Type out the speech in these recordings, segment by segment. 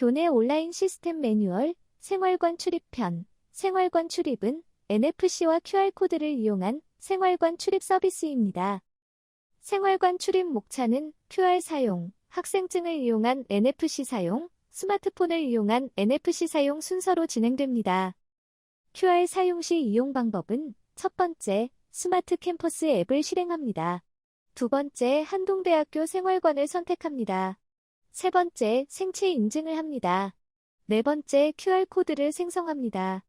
교내 온라인 시스템 매뉴얼, 생활관 출입편, 생활관 출입은 NFC와 QR코드를 이용한 생활관 출입 서비스입니다. 생활관 출입 목차는 QR 사용, 학생증을 이용한 NFC 사용, 스마트폰을 이용한 NFC 사용 순서로 진행됩니다. QR 사용 시 이용 방법은 첫 번째, 스마트 캠퍼스 앱을 실행합니다. 두 번째, 한동대학교 생활관을 선택합니다. 세 번째, 생체 인증을 합니다. 네 번째, QR코드를 생성합니다.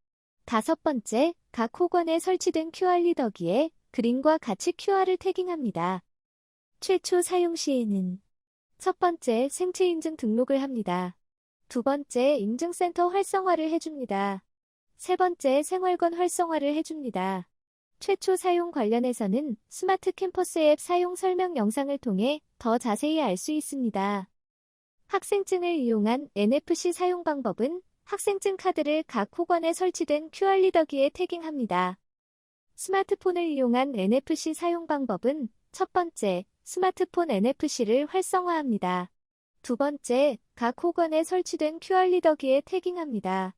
다섯 번째, 각 호관에 설치된 QR 리더기에 그림과 같이 QR을 태깅합니다. 최초 사용 시에는 첫 번째, 생체 인증 등록을 합니다. 두 번째, 인증센터 활성화를 해줍니다. 세 번째, 생활관 활성화를 해줍니다. 최초 사용 관련해서는 스마트 캠퍼스 앱 사용 설명 영상을 통해 더 자세히 알 수 있습니다. 학생증을 이용한 NFC 사용 방법은 학생증 카드를 각 호관에 설치된 QR 리더기에 태깅합니다. 스마트폰을 이용한 NFC 사용 방법은 첫 번째, 스마트폰 NFC를 활성화합니다. 두 번째, 각 호관에 설치된 QR 리더기에 태깅합니다.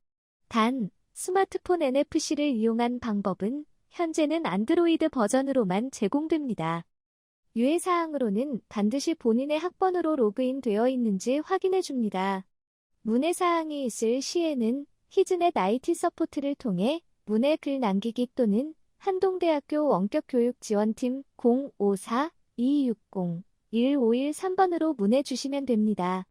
단, 스마트폰 NFC를 이용한 방법은 현재는 안드로이드 버전으로만 제공됩니다. 유해사항으로는 반드시 본인의 학번으로 로그인 되어 있는지 확인해 줍니다. 문의사항이 있을 시에는 히즈넷 IT 서포트를 통해 문의 글 남기기 또는 한동대학교 원격교육지원팀 054-260-1513번으로 문의 주시면 됩니다.